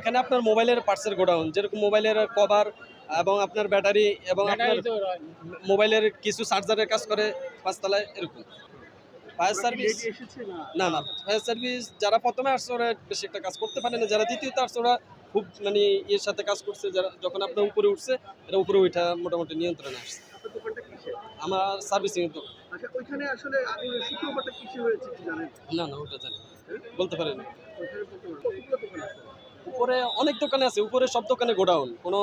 এখানে আপনার মোবাইলের পার্টসের গোডাউন যেরকম মোবাইলের কভার এবং আপনার ব্যাটারি এবং আপনার মোবাইলের কিছু চার্জারের কাজ করে পাঁচতলায় এরকম। ফায়ার সার্ভিস না? না ফায়ার সার্ভিস যারা প্রথমে আসছে ওরা বেশি একটা কাজ করতে পারে না। যারা দ্বিতীয়ত আসছে ওরা খুব মানে এর সাথে কাজ করছে। যারা যখন আপনার উপরে উঠছে এটা উপরে ওইটা মোটামুটি নিয়ন্ত্রণে আসছে। আমার সার্ভিসিং তো আচ্ছা ওইখানে আসলে সূত্রপাতটা কিসে হয়েছে জানেন? না না ওটা জানি। বলতে পারেন। উপরে অনেক দোকানে আছে, উপরে সব দোকানে গোডাউন। কোনো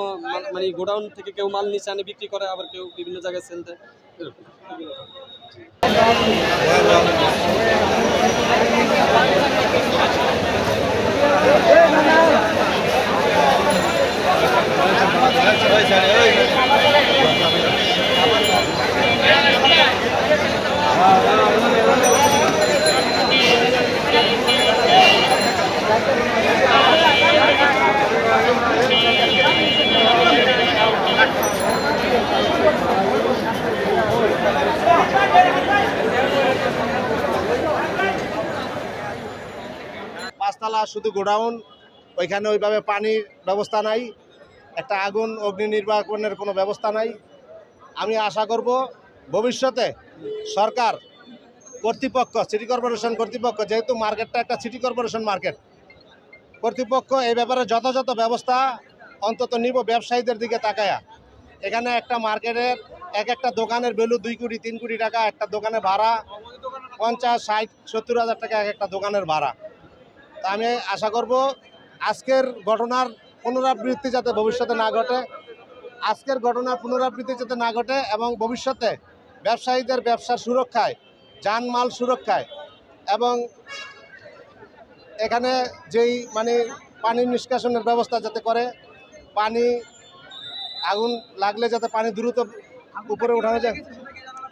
মানে গোডাউন থেকে কেউ মাল নিচে আনে বিক্রি করে, আবার কেউ বিভিন্ন জায়গায় সেল দেয় পাঁচতলা শুধু গোডাউন, ওইখানে ওইভাবে পানির ব্যবস্থা নাই, একটা আগুন, অগ্নি নির্বাপনের কোনো ব্যবস্থা নাই। আমি আশা করব ভবিষ্যতে সরকার কর্তৃপক্ষ, সিটি কর্পোরেশন কর্তৃপক্ষ, যেহেতু মার্কেটটা একটা সিটি কর্পোরেশন মার্কেট, কর্তৃপক্ষ এই ব্যাপারে যথাযথ ব্যবস্থা অন্তত নিব ব্যবসায়ীদের দিকে তাকায়া। এখানে একটা মার্কেটের এক একটা দোকানের ভ্যালু দুই কোটি, তিন কোটি টাকা, একটা দোকানে ভাড়া, পঞ্চাশ, ষাট, সত্তর হাজার টাকা এক একটা দোকানের ভাড়া। আমি আশা করব আজকের ঘটনার পুনরাবৃত্তি যাতে ভবিষ্যতে না ঘটে, আজকের ঘটনার পুনরাবৃত্তি যাতে না ঘটে এবং ভবিষ্যতে ব্যবসায়ীদের ব্যবসার সুরক্ষায়, যানমাল সুরক্ষায় এবং এখানে যেই মানে পানি নিষ্কাশনের ব্যবস্থা যাতে করে, পানি আগুন লাগলে যাতে পানি দ্রুত উপরে উঠানো যায়।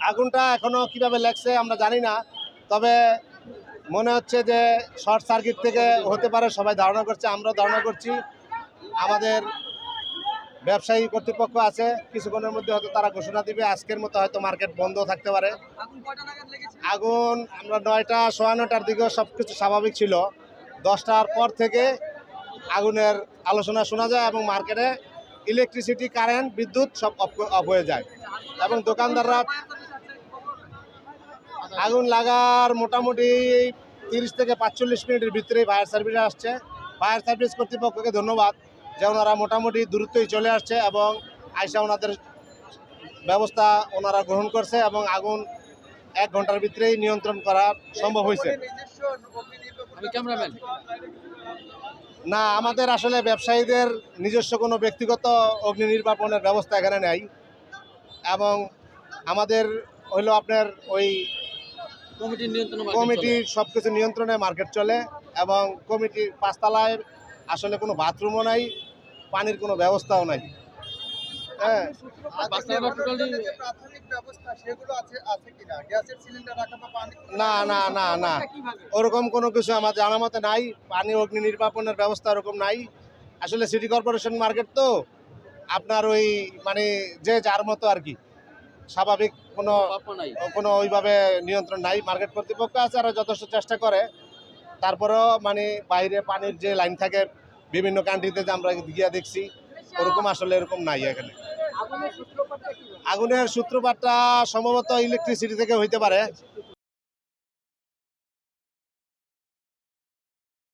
আগুনটা এখনও কীভাবে লাগছে আমরা জানি না, তবে মনে হচ্ছে যে শর্ট সার্কিট থেকে হতে পারে সবাই ধারণা করছে আমরাও ধারণা করছি। আমাদের ব্যবসায়ী কর্তৃপক্ষ আছে কিছুক্ষণের মধ্যে হয়তো তারা ঘোষণা দিবে আজকের মতো হয়তো মার্কেট বন্ধ থাকতে পারে। আগুন আমরা নয়টা সোয়া নটার দিকেও সব কিছু স্বাভাবিক ছিল। দশটার পর থেকে আগুনের আলোচনা শোনা যায় এবং মার্কেটে ইলেকট্রিসিটি কারেন্ট বিদ্যুৎ সব অফ হয়ে যায়। এবং দোকানদাররা আগুন লাগার মোটামুটি তিরিশ থেকে পাঁচচল্লিশ মিনিটের ভিতরে ফায়ার সার্ভিস আসছে। ফায়ার সার্ভিস কর্তৃপক্ষকে ধন্যবাদ যে ওনারা মোটামুটি দূরত্বই চলে আসছে এবং আইসা ওনাদের ব্যবস্থা ওনারা গ্রহণ করছে এবং আগুন এক ঘণ্টার ভিতরেই নিয়ন্ত্রণ করা সম্ভব হয়েছে। না আমাদের আসলে ব্যবসায়ীদের নিজস্ব কোনো ব্যক্তিগত অগ্নি নির্বাপনের ব্যবস্থা এখানে নেই। এবং আমাদের হইল আপনার ওই কমিটির নিয়ন্ত্রণ সব কিছু নিয়ন্ত্রণে মার্কেট চলে এবং কমিটির পাঁচতলায় আসলে কোনো বাথরুমও নাই পানির কোনো ব্যবস্থাও নাই। হ্যাঁ। প্রাথমিক ব্যবস্থা সেগুলো আছে আছে কিনা? গ্যাসের সিলিন্ডার রাখা বা পানি না না না না। ওরকম কোনো কিছু আমার জানা মতে নাই। পানি অগ্নি নির্বাপনের ব্যবস্থা ওরকম নাই। আসলে সিটি কর্পোরেশন মার্কেট তো আপনার ওই মানে যে যার মতো আর কি। স্বাভাবিক কোনো কোনো ওইভাবে নিয়ন্ত্রণ নাই। মার্কেট কর্তৃপক্ষ আছে আর যথেষ্ট চেষ্টা করে। তারপরেও মানে বাইরে পানির যে লাইন থাকে বিভিন্ন কান্ট্রিতে যে আমরা গিয়ে দেখছি ওরকম আসলে এরকম নাই এখানে। আগুনের সূত্রপাতটা আগুনের সূত্রপাতটা সম্ভবত ইলেকট্রিসিটি থেকে হইতে পারে।